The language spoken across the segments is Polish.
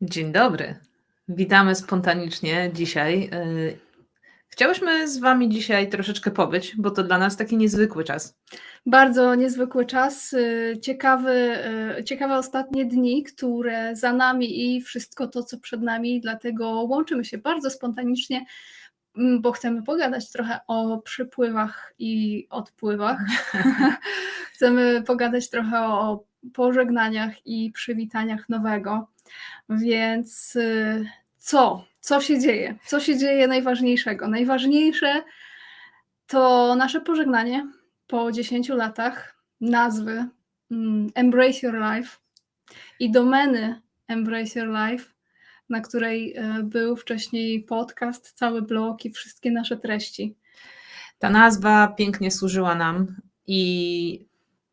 Dzień dobry. Witamy spontanicznie dzisiaj. Y, chciałyśmy z Wami dzisiaj troszeczkę pobyć, bo to dla nas taki niezwykły czas. Bardzo niezwykły czas, y, ciekawy, y, ciekawe ostatnie dni, które za nami i wszystko to, co przed nami, dlatego łączymy się bardzo spontanicznie, mm, bo chcemy pogadać trochę o przypływach i odpływach. chcemy pogadać trochę o pożegnaniach i przywitaniach nowego. Więc y, co? Co się dzieje? Co się dzieje najważniejszego? Najważniejsze to nasze pożegnanie po 10 latach nazwy mm, Embrace Your Life i domeny Embrace Your Life, na której y, był wcześniej podcast, cały blog i wszystkie nasze treści. Ta nazwa pięknie służyła nam i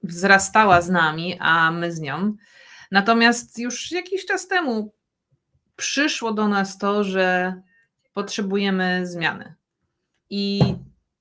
wzrastała z nami, a my z nią. Natomiast już jakiś czas temu przyszło do nas to, że potrzebujemy zmiany. I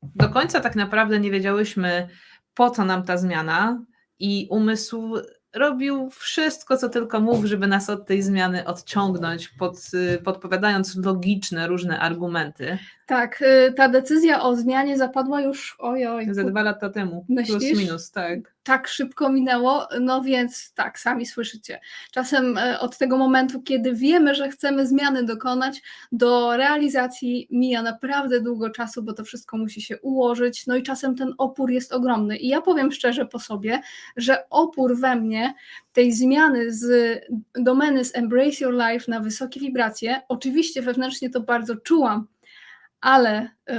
do końca tak naprawdę nie wiedziałyśmy, po co nam ta zmiana, i umysł robił wszystko, co tylko mógł, żeby nas od tej zmiany odciągnąć, pod, podpowiadając logiczne różne argumenty. Tak, y, ta decyzja o zmianie zapadła już ojoj. Ze dwa lata temu, Myślisz? plus minus, tak. Tak szybko minęło, no więc tak, sami słyszycie. Czasem e, od tego momentu, kiedy wiemy, że chcemy zmiany dokonać, do realizacji mija naprawdę długo czasu, bo to wszystko musi się ułożyć, no i czasem ten opór jest ogromny. I ja powiem szczerze po sobie, że opór we mnie tej zmiany z domeny z Embrace Your Life na wysokie wibracje, oczywiście wewnętrznie to bardzo czułam, ale yy,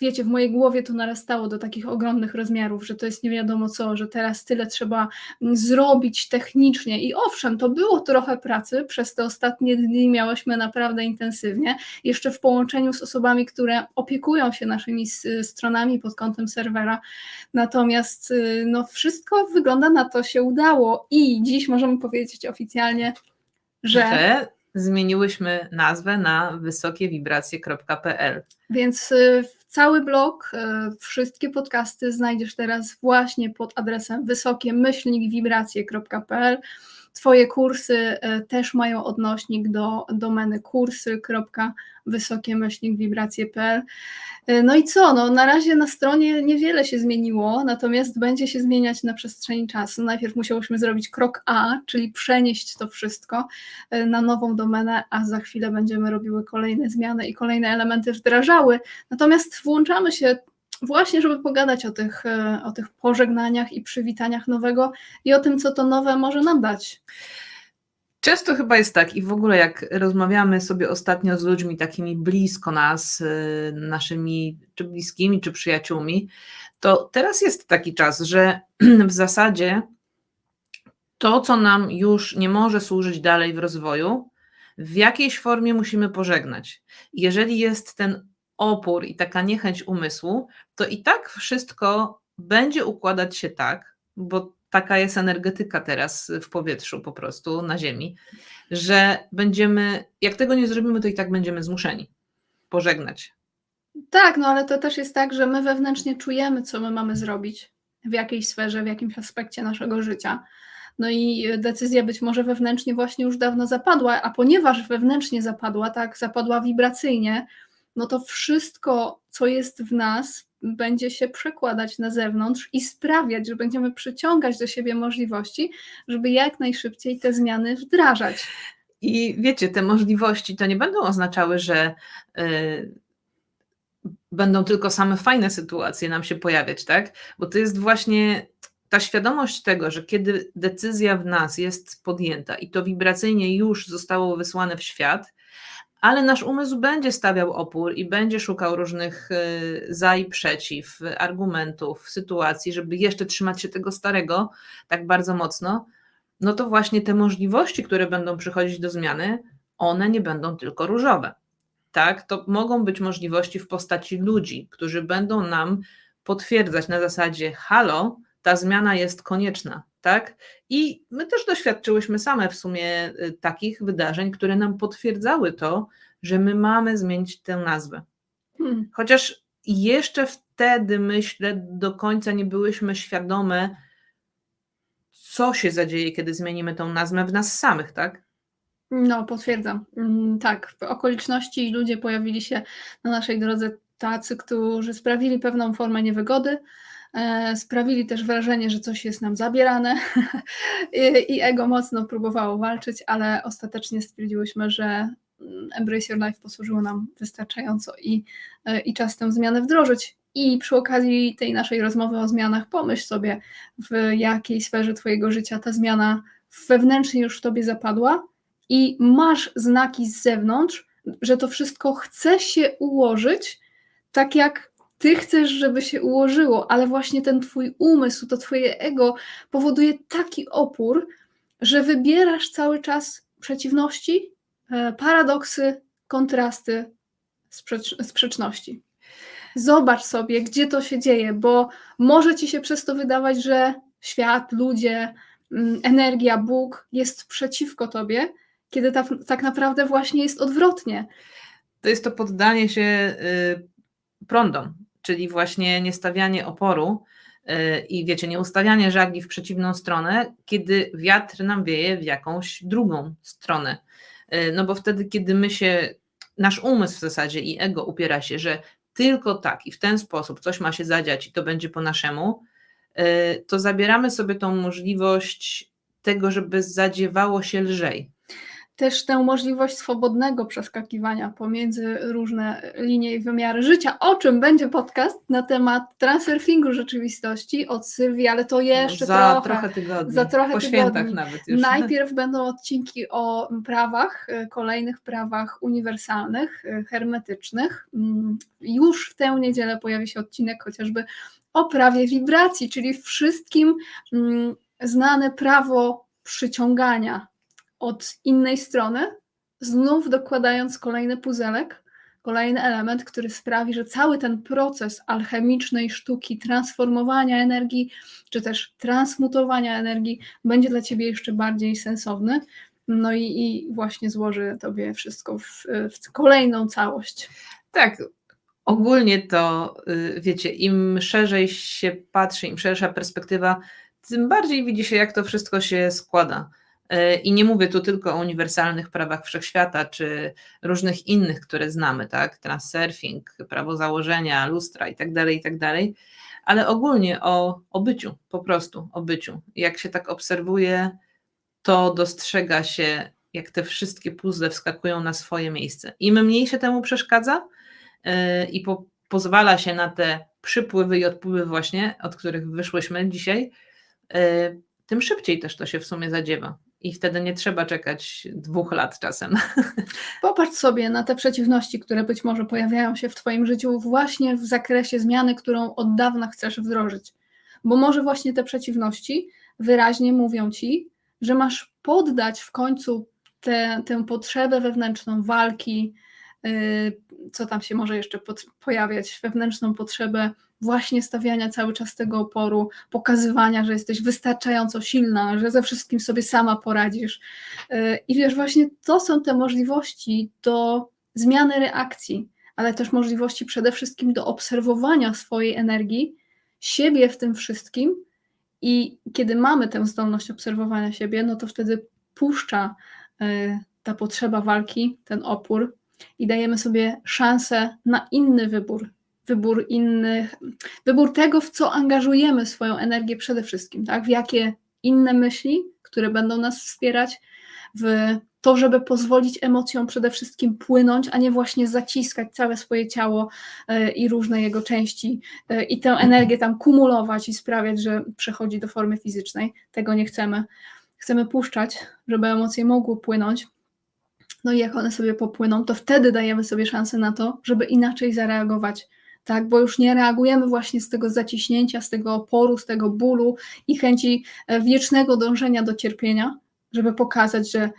wiecie, w mojej głowie to narastało do takich ogromnych rozmiarów, że to jest nie wiadomo co, że teraz tyle trzeba zrobić technicznie. I owszem, to było trochę pracy, przez te ostatnie dni miałyśmy naprawdę intensywnie, jeszcze w połączeniu z osobami, które opiekują się naszymi stronami pod kątem serwera. Natomiast y, no, wszystko wygląda na to się udało i dziś możemy powiedzieć oficjalnie, że, że zmieniłyśmy nazwę na wysokiewibracje.pl. Więc y, cały blog, y, wszystkie podcasty znajdziesz teraz właśnie pod adresem wysokie-wibracje.pl. Twoje kursy y, też mają odnośnik do domeny kursy.wysokie-wibracje.pl. E, no i co? No, na razie na stronie niewiele się zmieniło, natomiast będzie się zmieniać na przestrzeni czasu. Najpierw musiałyśmy zrobić krok A, czyli przenieść to wszystko e, na nową domenę, a za chwilę będziemy robiły kolejne zmiany i kolejne elementy wdrażały. Natomiast włączamy się właśnie, żeby pogadać o tych, e, o tych pożegnaniach i przywitaniach nowego i o tym, co to nowe może nam dać. Często chyba jest tak, i w ogóle jak rozmawiamy sobie ostatnio z ludźmi takimi blisko nas, y, naszymi czy bliskimi, czy przyjaciółmi, to teraz jest taki czas, że w zasadzie to, co nam już nie może służyć dalej w rozwoju, w jakiejś formie musimy pożegnać. Jeżeli jest ten opór i taka niechęć umysłu, to i tak wszystko będzie układać się tak, bo taka jest energetyka teraz w powietrzu po prostu na Ziemi, że będziemy, jak tego nie zrobimy, to i tak będziemy zmuszeni pożegnać. Tak, no ale to też jest tak, że my wewnętrznie czujemy, co my mamy zrobić w jakiejś sferze, w jakimś aspekcie naszego życia. No i decyzja być może wewnętrznie właśnie już dawno zapadła, a ponieważ wewnętrznie zapadła, tak, zapadła wibracyjnie, no to wszystko, co jest w nas, będzie się przekładać na zewnątrz i sprawiać, że będziemy przyciągać do siebie możliwości, żeby jak najszybciej te zmiany wdrażać. I wiecie, te możliwości to nie będą oznaczały, że yy, będą tylko same fajne sytuacje nam się pojawiać, tak? Bo to jest właśnie ta świadomość tego, że kiedy decyzja w nas jest podjęta i to wibracyjnie już zostało wysłane w świat, ale nasz umysł będzie stawiał opór i będzie szukał różnych y, za i przeciw, argumentów, sytuacji, żeby jeszcze trzymać się tego starego tak bardzo mocno, no to właśnie te możliwości, które będą przychodzić do zmiany, one nie będą tylko różowe. Tak, to mogą być możliwości w postaci ludzi, którzy będą nam potwierdzać na zasadzie: halo, ta zmiana jest konieczna, tak? I my też doświadczyłyśmy same w sumie y, takich wydarzeń, które nam potwierdzały to, że my mamy zmienić tę nazwę. Hmm. Chociaż jeszcze wtedy, myślę, do końca nie byłyśmy świadome, co się zadzieje, kiedy zmienimy tą nazwę w nas samych, tak? No, potwierdzam. Mm, Tak, okoliczności i ludzie pojawili się na naszej drodze tacy, którzy sprawili pewną formę niewygody, sprawili też wrażenie, że coś jest nam zabierane I- i ego mocno próbowało walczyć, ale ostatecznie stwierdziłyśmy, że mm, Embrace Your Life posłużyło nam wystarczająco i, e, i czas tę zmianę wdrożyć. I przy okazji tej naszej rozmowy o zmianach pomyśl sobie, w jakiej sferze Twojego życia ta zmiana wewnętrznie już w Tobie zapadła i masz znaki z zewnątrz, że to wszystko chce się ułożyć tak, jak ty chcesz, żeby się ułożyło, ale właśnie ten twój umysł, to twoje ego powoduje taki opór, że wybierasz cały czas przeciwności, e, paradoksy, kontrasty, sprzecz sprzeczności. Zobacz sobie, gdzie to się dzieje, bo może ci się przez to wydawać, że świat, ludzie, mm, energia, Bóg jest przeciwko tobie, kiedy ta, tak naprawdę właśnie jest odwrotnie. To jest to poddanie się y, prądom, czyli właśnie niestawianie oporu y, i wiecie, nie ustawianie żagli w przeciwną stronę, kiedy wiatr nam wieje w jakąś drugą stronę. Y, No bo wtedy, kiedy my się, nasz umysł w zasadzie i ego upiera się, że tylko tak i w ten sposób coś ma się zadziać i to będzie po naszemu, y, to zabieramy sobie tą możliwość tego, żeby zadziewało się lżej. Też tę możliwość swobodnego przeskakiwania pomiędzy różne linie i wymiary życia, o czym będzie podcast na temat transurfingu rzeczywistości od Sylwii, ale to jeszcze za trochę. trochę tygodni. za trochę po tygodni. świętach nawet już. Najpierw będą odcinki o prawach, y, kolejnych prawach uniwersalnych, y, hermetycznych. Mm, Już w tę niedzielę pojawi się odcinek chociażby o prawie wibracji, czyli wszystkim mm, znane prawo przyciągania od innej strony, znów dokładając kolejny puzelek, kolejny element, który sprawi, że cały ten proces alchemicznej sztuki transformowania energii, czy też transmutowania energii będzie dla ciebie jeszcze bardziej sensowny. No i, i właśnie złoży tobie wszystko w, w kolejną całość. Tak, ogólnie to y, wiecie, im szerzej się patrzy, im szersza perspektywa, tym bardziej widzi się, jak to wszystko się składa. Y, I nie mówię tu tylko o uniwersalnych prawach wszechświata, czy różnych innych, które znamy, tak? Transurfing, prawo założenia, lustra i tak dalej, i tak ale ogólnie o, o byciu, po prostu o byciu. Jak się tak obserwuje, to dostrzega się, jak te wszystkie puzzle wskakują na swoje miejsce. Im mniej się temu przeszkadza yy, i po, pozwala się na te przypływy i odpływy właśnie, od których wyszłyśmy dzisiaj, yy, tym szybciej też to się w sumie zadziewa. I wtedy nie trzeba czekać dwóch lat czasem. Popatrz sobie na te przeciwności, które być może pojawiają się w Twoim życiu właśnie w zakresie zmiany, którą od dawna chcesz wdrożyć. Bo może właśnie te przeciwności wyraźnie mówią Ci, że masz poddać w końcu tę, tę potrzebę wewnętrzną walki, yy, co tam się może jeszcze pojawiać, wewnętrzną potrzebę właśnie stawiania cały czas tego oporu, pokazywania, że jesteś wystarczająco silna, że ze wszystkim sobie sama poradzisz. Yy, I wiesz, właśnie to są te możliwości do zmiany reakcji, ale też możliwości przede wszystkim do obserwowania swojej energii, siebie w tym wszystkim. I kiedy mamy tę zdolność obserwowania siebie, no to wtedy puszcza y, ta potrzeba walki, ten opór i dajemy sobie szansę na inny wybór. Wybór innych, wybór tego, w co angażujemy swoją energię przede wszystkim, tak? W jakie inne myśli, które będą nas wspierać, w to, żeby pozwolić emocjom przede wszystkim płynąć, a nie właśnie zaciskać całe swoje ciało y, i różne jego części y, i tę energię tam kumulować i sprawiać, że przechodzi do formy fizycznej. Tego nie chcemy. Chcemy puszczać, żeby emocje mogły płynąć. No i jak one sobie popłyną, to wtedy dajemy sobie szansę na to, żeby inaczej zareagować. Tak, bo już nie reagujemy właśnie z tego zaciśnięcia, z tego oporu, z tego bólu i chęci e, wiecznego dążenia do cierpienia, żeby pokazać, że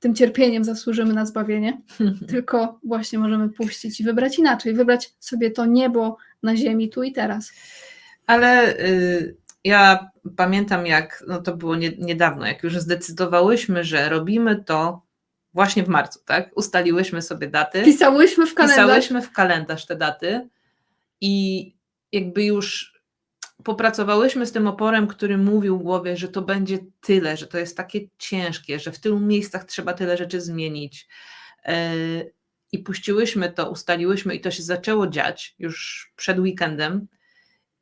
tym cierpieniem zasłużymy na zbawienie, tylko właśnie możemy puścić i wybrać inaczej, wybrać sobie to niebo na ziemi tu i teraz. Ale y, ja pamiętam, jak no to było nie, niedawno, jak już zdecydowałyśmy, że robimy to właśnie w marcu, tak? Ustaliłyśmy sobie daty. Pisałyśmy w kalendarz. Pisałyśmy w kalendarz te daty i jakby już popracowałyśmy z tym oporem, który mówił głowie, że to będzie tyle, że to jest takie ciężkie, że w tylu miejscach trzeba tyle rzeczy zmienić. E, I puściłyśmy to, ustaliłyśmy i to się zaczęło dziać już przed weekendem.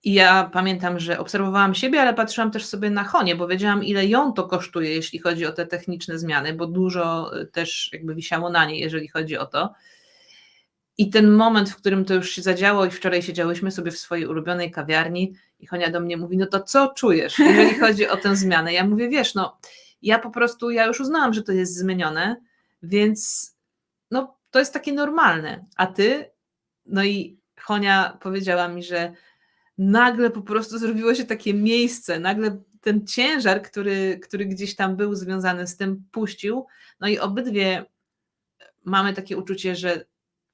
I ja pamiętam, że obserwowałam siebie, ale patrzyłam też sobie na Honię, bo wiedziałam, ile ją to kosztuje, jeśli chodzi o te techniczne zmiany, bo dużo y, też jakby wisiało na niej, jeżeli chodzi o to. I ten moment, w którym to już się zadziało, i wczoraj siedziałyśmy sobie w swojej ulubionej kawiarni, i Honia do mnie mówi: No to co czujesz, jeżeli chodzi o tę zmianę? Ja mówię: Wiesz, no, ja po prostu, ja już uznałam, że to jest zmienione, więc no, to jest takie normalne. A ty, no i Honia powiedziała mi, że nagle po prostu zrobiło się takie miejsce, nagle ten ciężar, który, który gdzieś tam był związany z tym, puścił. No i obydwie mamy takie uczucie, że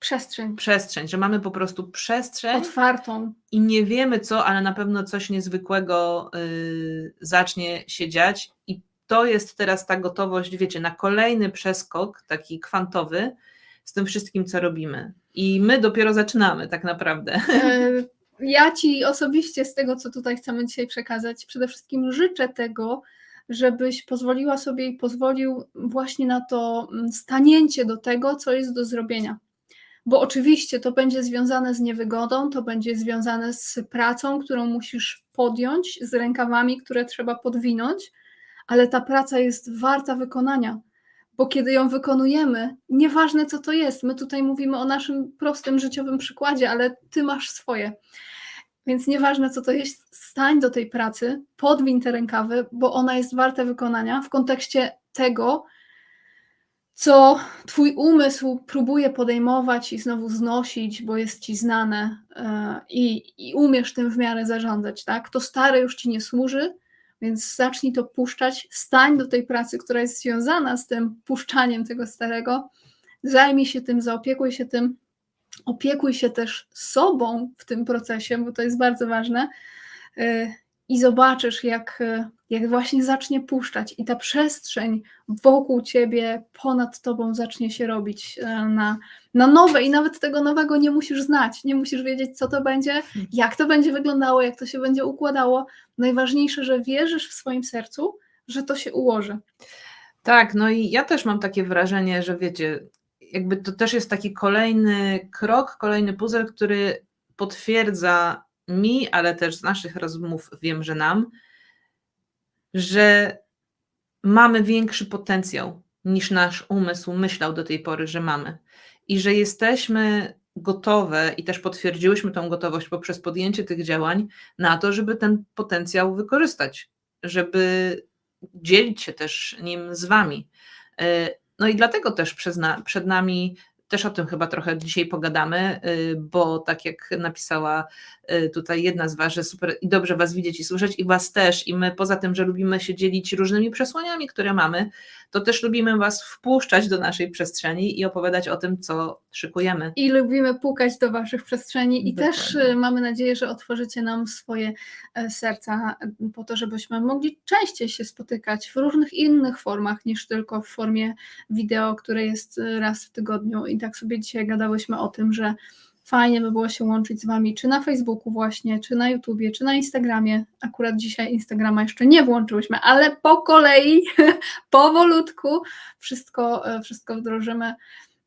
Przestrzeń. przestrzeń, że mamy po prostu przestrzeń Otwartą. i nie wiemy co, ale na pewno coś niezwykłego y, zacznie się dziać. I to jest teraz ta gotowość, wiecie, na kolejny przeskok, taki kwantowy, z tym wszystkim, co robimy. I my dopiero zaczynamy, tak naprawdę. E, Ja Ci osobiście z tego, co tutaj chcemy dzisiaj przekazać, przede wszystkim życzę tego, żebyś pozwoliła sobie i pozwolił właśnie na to mm, stanięcie do tego, co jest do zrobienia. Bo oczywiście to będzie związane z niewygodą, to będzie związane z pracą, którą musisz podjąć, z rękawami, które trzeba podwinąć, ale ta praca jest warta wykonania. Bo kiedy ją wykonujemy, nieważne co to jest, my tutaj mówimy o naszym prostym życiowym przykładzie, ale ty masz swoje. Więc nieważne co to jest, stań do tej pracy, podwiń te rękawy, bo ona jest warta wykonania w kontekście tego, co twój umysł próbuje podejmować i znowu znosić, bo jest ci znane e, i, i umiesz tym w miarę zarządzać, tak? To stare już ci nie służy, więc zacznij to puszczać, stań do tej pracy, która jest związana z tym puszczaniem tego starego, zajmij się tym, zaopiekuj się tym, opiekuj się też sobą w tym procesie, bo to jest bardzo ważne. I zobaczysz, jak, y, jak właśnie zacznie puszczać, i ta przestrzeń wokół ciebie, ponad tobą zacznie się robić y, na, na nowe, i nawet tego nowego nie musisz znać, nie musisz wiedzieć, co to będzie, jak to będzie wyglądało, jak to się będzie układało. Najważniejsze, że wierzysz w swoim sercu, że to się ułoży. Tak, no i ja też mam takie wrażenie, że wiecie, jakby to też jest taki kolejny krok, kolejny puzzle, który potwierdza mi, ale też z naszych rozmów wiem, że nam, że mamy większy potencjał niż nasz umysł myślał do tej pory, że mamy. I że jesteśmy gotowe i też potwierdziłyśmy tą gotowość poprzez podjęcie tych działań na to, żeby ten potencjał wykorzystać, żeby dzielić się też nim z Wami. E, No i dlatego też przed nami, też o tym chyba trochę dzisiaj pogadamy, y, bo tak jak napisała y, tutaj jedna z Was, że super i dobrze Was widzieć i słyszeć i Was też i my poza tym, że lubimy się dzielić różnymi przesłaniami, które mamy, to też lubimy Was wpuszczać do naszej przestrzeni i opowiadać o tym, co szykujemy. I lubimy pukać do Waszych przestrzeni i też Dokładnie. y, mamy nadzieję, że otworzycie nam swoje e, serca po to, żebyśmy mogli częściej się spotykać w różnych innych formach niż tylko w formie wideo, które jest y, raz w tygodniu. I tak sobie dzisiaj gadałyśmy o tym, że fajnie by było się łączyć z Wami, czy na Facebooku właśnie, czy na YouTubie, czy na Instagramie. Akurat dzisiaj Instagrama jeszcze nie włączyłyśmy, ale po kolei, powolutku wszystko, e, wszystko wdrożymy.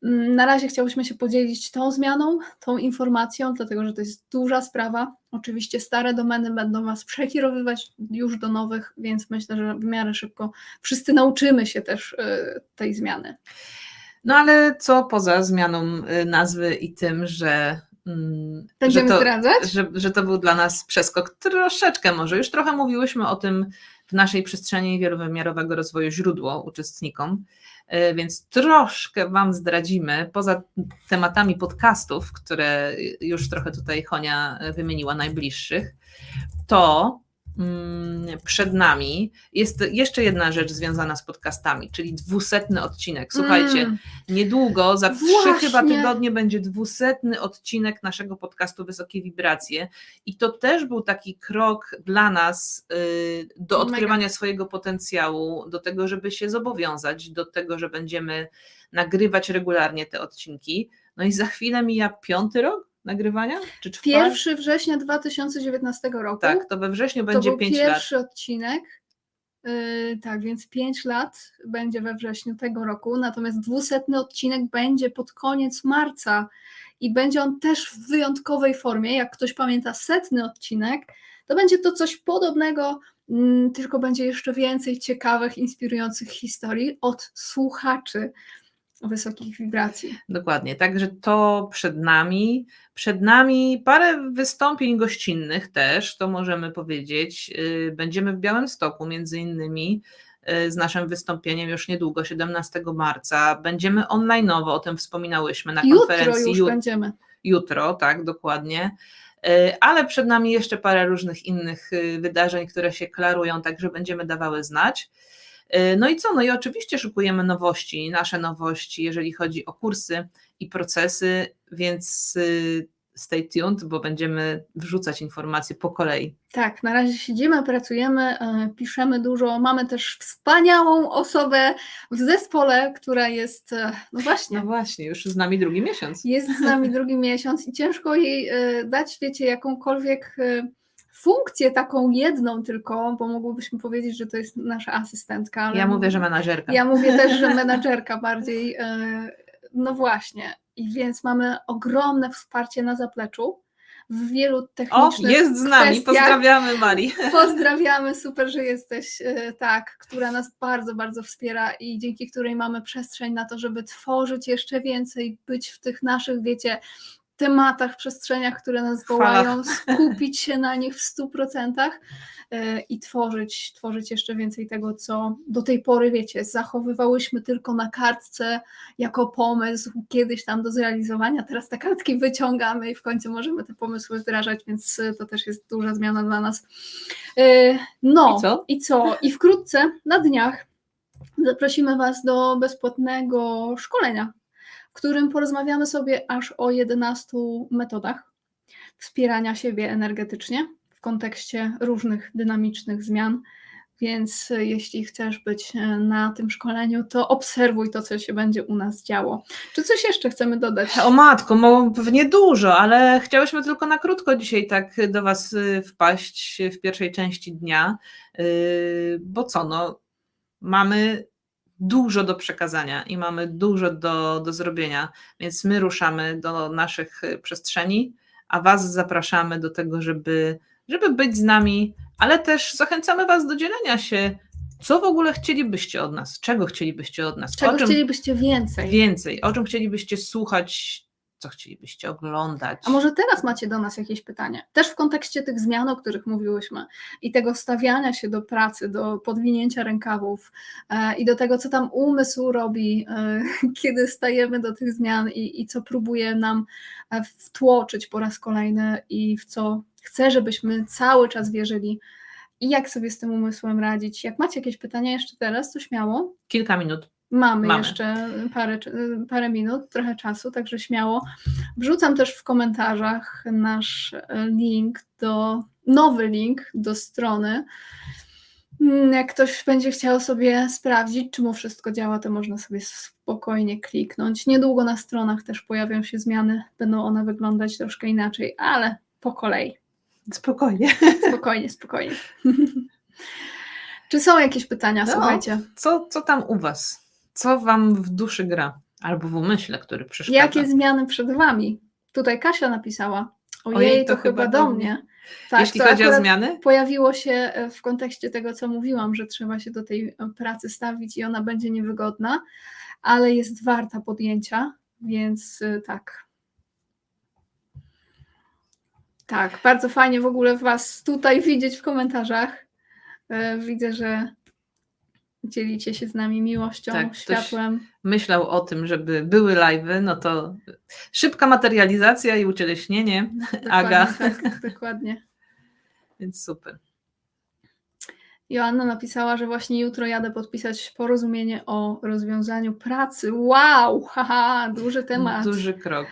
Mm, Na razie chciałyśmy się podzielić tą zmianą, tą informacją, dlatego że to jest duża sprawa. Oczywiście stare domeny będą Was przekierowywać już do nowych, więc myślę, że w miarę szybko wszyscy nauczymy się też y, tej zmiany. No ale co poza zmianą y, nazwy i tym, że, mm, że, Będziemy to, zdradzać? że, że to był dla nas przeskok troszeczkę może. Już trochę mówiłyśmy o tym w naszej przestrzeni wielowymiarowego rozwoju źródło uczestnikom, y, więc troszkę Wam zdradzimy, poza tematami podcastów, które już trochę tutaj Honia wymieniła najbliższych, to przed nami jest jeszcze jedna rzecz związana z podcastami, czyli dwusetny odcinek. Słuchajcie, Mm, Niedługo, za trzy Właśnie. chyba tygodnie będzie dwusetny odcinek naszego podcastu Wysokie Wibracje i to też był taki krok dla nas y, do odkrywania swojego potencjału, do tego, żeby się zobowiązać, do tego, że będziemy nagrywać regularnie te odcinki. No i za chwilę mija piąty rok, nagrywania? Czy czwarty? 1 września 2019 roku. Tak, to we wrześniu to będzie był 5 lat. pierwszy odcinek. Yy, tak, więc 5 lat będzie we wrześniu tego roku, natomiast dwusetny odcinek będzie pod koniec marca i będzie on też w wyjątkowej formie. Jak ktoś pamięta setny odcinek, to będzie to coś podobnego, mm, tylko będzie jeszcze więcej ciekawych, inspirujących historii od słuchaczy wysokich wibracji. Dokładnie, także to przed nami. Przed nami parę wystąpień gościnnych też, to możemy powiedzieć. Yy, Będziemy w Białymstoku między innymi yy, z naszym wystąpieniem już niedługo, 17 marca. Będziemy online'owo, o tym wspominałyśmy na Jutro konferencji. już Ju- będziemy. jutro, tak, dokładnie. E, Ale przed nami jeszcze parę różnych innych y, wydarzeń, które się klarują, także będziemy dawały znać. E, No i co? No i oczywiście szukujemy nowości, nasze nowości, jeżeli chodzi o kursy i procesy, więc y, stay tuned, bo będziemy wrzucać informacje po kolei. Tak, na razie siedzimy, pracujemy, e, piszemy dużo. Mamy też wspaniałą osobę w zespole, która jest, e, no właśnie, No właśnie, już z nami drugi miesiąc. jest z nami drugi miesiąc i ciężko jej dać, wiecie, jakąkolwiek funkcję, taką jedną tylko, bo mogłybyśmy powiedzieć, że to jest nasza asystentka. Ja mówię, że menadżerka. Ja mówię też, że menadżerka bardziej. e, No właśnie. I więc mamy ogromne wsparcie na zapleczu w wielu O, technicznych jest z nami, kwestiach. pozdrawiamy Mari. Pozdrawiamy, super, że jesteś, e, tak, która nas bardzo, bardzo wspiera i dzięki której mamy przestrzeń na to, żeby tworzyć jeszcze więcej, być w tych naszych, wiecie, tematach, przestrzeniach, które nas wołają, skupić się na nich w 100% e, i tworzyć, tworzyć jeszcze więcej tego, co do tej pory, wiecie, zachowywałyśmy tylko na kartce jako pomysł kiedyś tam do zrealizowania. Teraz te kartki wyciągamy i w końcu możemy te pomysły wdrażać, więc to też jest duża zmiana dla nas. E, No I co? I co? I wkrótce na dniach zaprosimy Was do bezpłatnego szkolenia, którym porozmawiamy sobie aż o 11 metodach wspierania siebie energetycznie w kontekście różnych dynamicznych zmian. Więc e, jeśli chcesz być e, na tym szkoleniu, to obserwuj to, co się będzie u nas działo. Czy coś jeszcze chcemy dodać? O matko, pewnie dużo, ale chciałyśmy tylko na krótko dzisiaj tak do Was y, wpaść w pierwszej części dnia, bo co, no, mamy dużo do przekazania i mamy dużo do, do zrobienia, więc my ruszamy do naszych y, przestrzeni, a Was zapraszamy do tego, żeby, żeby być z nami, ale też zachęcamy Was do dzielenia się, co w ogóle chcielibyście od nas, czego chcielibyście od nas, Czego czym chcielibyście więcej? więcej, o czym chcielibyście słuchać, co chcielibyście oglądać. A może teraz macie do nas jakieś pytanie? Też w kontekście tych zmian, o których mówiłyśmy i tego stawiania się do pracy, do podwinięcia rękawów e, i do tego, co tam umysł robi, e, kiedy stajemy do tych zmian i, i co próbuje nam e, wtłoczyć po raz kolejny i w co chce, żebyśmy cały czas wierzyli. I jak sobie z tym umysłem radzić? Jak macie jakieś pytania jeszcze teraz, to śmiało. Kilka minut. Mamy, Mamy. jeszcze parę, parę minut, trochę czasu, także śmiało. Wrzucam też w komentarzach nasz e, link do, nowy link do strony. Mm, Jak ktoś będzie chciał sobie sprawdzić, czy mu wszystko działa, to można sobie spokojnie kliknąć. Niedługo na stronach też pojawią się zmiany, będą one wyglądać troszkę inaczej, ale po kolei. Spokojnie. Spokojnie, spokojnie. czy są jakieś pytania? No. Słuchajcie. Co, co tam u Was? Co Wam w duszy gra? Albo w umyśle, który przeszkadza? Jakie zmiany przed Wami? Tutaj Kasia napisała. Ojej, Ojej, to, chyba do mnie. Tak, Jeśli to chodzi o zmiany? Pojawiło się e, w kontekście tego, co mówiłam, że trzeba się do tej e, pracy stawić i ona będzie niewygodna, ale jest warta podjęcia, więc e, tak. Tak, bardzo fajnie w ogóle Was tutaj widzieć w komentarzach. Widzę, że dzielicie się z nami miłością, Tak, światłem. Myślał o tym, żeby były live'y, no to szybka materializacja i ucieleśnienie, Aga. Dokładnie, Tak, dokładnie. więc super. Joanna napisała, że właśnie jutro jadę podpisać porozumienie o rozwiązaniu pracy. Wow, haha, duży temat. Duży krok.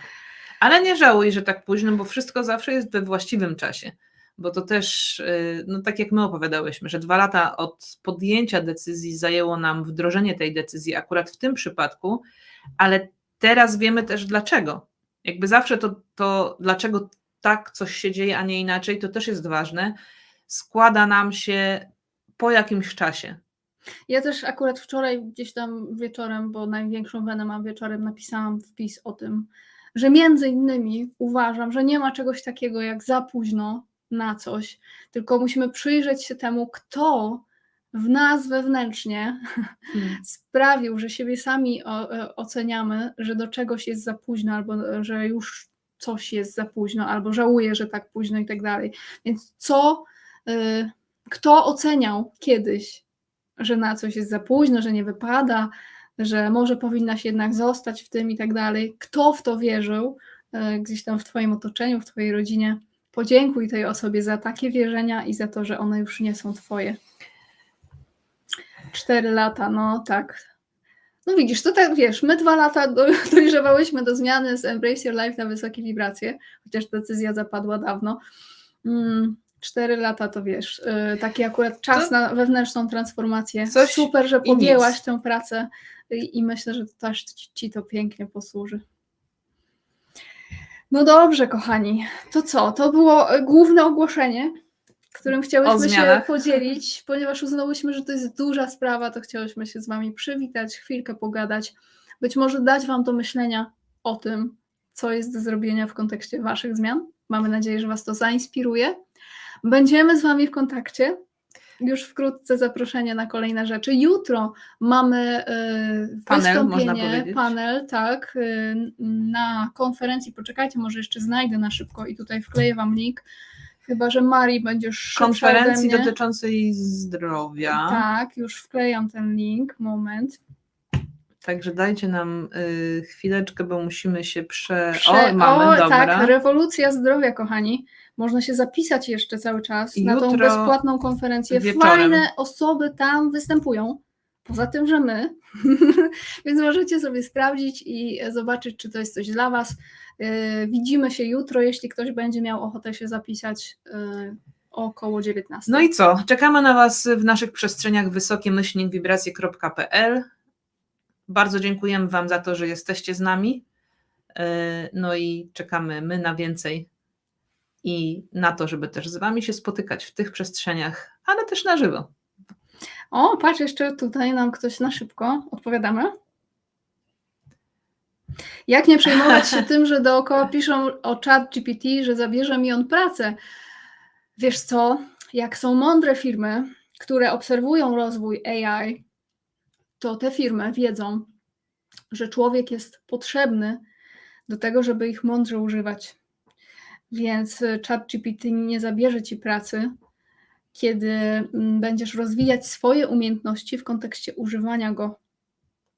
Ale nie żałuj, że tak późno, bo wszystko zawsze jest we właściwym czasie. Bo to też, yy, no tak jak my opowiadałyśmy, że dwa lata od podjęcia decyzji zajęło nam wdrożenie tej decyzji, akurat w tym przypadku, ale teraz wiemy też dlaczego. Jakby zawsze to, to, dlaczego tak coś się dzieje, a nie inaczej, to też jest ważne. Składa nam się po jakimś czasie. Ja też akurat wczoraj gdzieś tam wieczorem, bo największą wenę mam wieczorem, napisałam wpis o tym, że między innymi uważam, że nie ma czegoś takiego jak za późno na coś, tylko musimy przyjrzeć się temu, kto w nas wewnętrznie sprawił, że siebie sami e, oceniamy, że do czegoś jest za późno, albo e, że już coś jest za późno, albo żałuję, że tak późno i tak dalej. Więc co, y, kto oceniał kiedyś, że na coś jest za późno, że nie wypada, że może powinnaś jednak zostać w tym i tak dalej. Kto w to wierzył, gdzieś tam w Twoim otoczeniu, w Twojej rodzinie, podziękuj tej osobie za takie wierzenia i za to, że one już nie są Twoje. Cztery lata, no tak. No widzisz, to tak wiesz, my dwa lata do, dojrzewałyśmy do zmiany z Embrace Your Life na wysokie wibracje, chociaż decyzja zapadła dawno. Mm, cztery lata to wiesz, yy, taki akurat czas To- na wewnętrzną transformację. Coś Super, że podjęłaś tę pracę i, i myślę, że to też ci, ci to pięknie posłuży. No dobrze, kochani, to co? To było e, główne ogłoszenie, którym chciałyśmy się podzielić, ponieważ uznałyśmy, że to jest duża sprawa, to chciałyśmy się z Wami przywitać, chwilkę pogadać, być może dać Wam do myślenia o tym, co jest do zrobienia w kontekście Waszych zmian. Mamy nadzieję, że Was to zainspiruje. Będziemy z Wami w kontakcie. Już wkrótce zaproszenie na kolejne rzeczy. Jutro mamy y, Panel, wystąpienie, panel, tak, y, na konferencji. Poczekajcie, może jeszcze znajdę na szybko i tutaj wkleję Wam link. Chyba, że Marii będziesz Konferencji dotyczącej zdrowia. Tak, już wklejam ten link. Moment. Także dajcie nam y, chwileczkę, bo musimy się prze. Prze- o, mamy, o, dobra. tak, rewolucja zdrowia, kochani. Można się zapisać jeszcze cały czas na tą bezpłatną konferencję. wieczorem. Fajne osoby tam występują. Poza tym, że my. Więc możecie sobie sprawdzić i zobaczyć, czy to jest coś dla Was. Yy, Widzimy się jutro, jeśli ktoś będzie miał ochotę się zapisać yy, około 19. No i co? Czekamy na Was w naszych przestrzeniach wysokie wibracje.pl. Bardzo dziękujemy Wam za to, że jesteście z nami. Yy, No i czekamy my na więcej i na to, żeby też z Wami się spotykać w tych przestrzeniach, ale też na żywo. O, patrz, jeszcze tutaj nam ktoś na szybko odpowiadamy. Jak nie przejmować się tym, że dookoła piszą o chat GPT, że zabierze mi on pracę? Wiesz co, jak są mądre firmy, które obserwują rozwój AI, to te firmy wiedzą, że człowiek jest potrzebny do tego, żeby ich mądrze używać. Więc y, chat GPT nie zabierze ci pracy, kiedy mm, będziesz rozwijać swoje umiejętności w kontekście używania go.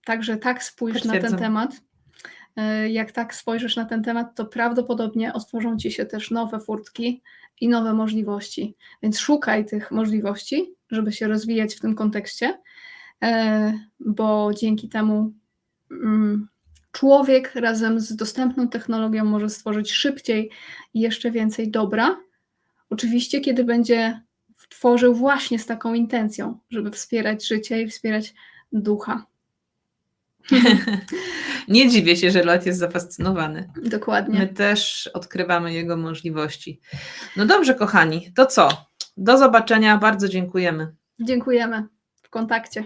Także tak spójrz na ten temat. E, Jak tak spojrzysz na ten temat, to prawdopodobnie otworzą ci się też nowe furtki i nowe możliwości. Więc szukaj tych możliwości, żeby się rozwijać w tym kontekście, e, bo dzięki temu mm, człowiek razem z dostępną technologią może stworzyć szybciej i jeszcze więcej dobra. Oczywiście, kiedy będzie tworzył właśnie z taką intencją, żeby wspierać życie i wspierać ducha. Nie dziwię się, że Lot jest zafascynowany. Dokładnie. My też odkrywamy jego możliwości. No dobrze, kochani, to co? Do zobaczenia, bardzo dziękujemy. Dziękujemy. W kontakcie.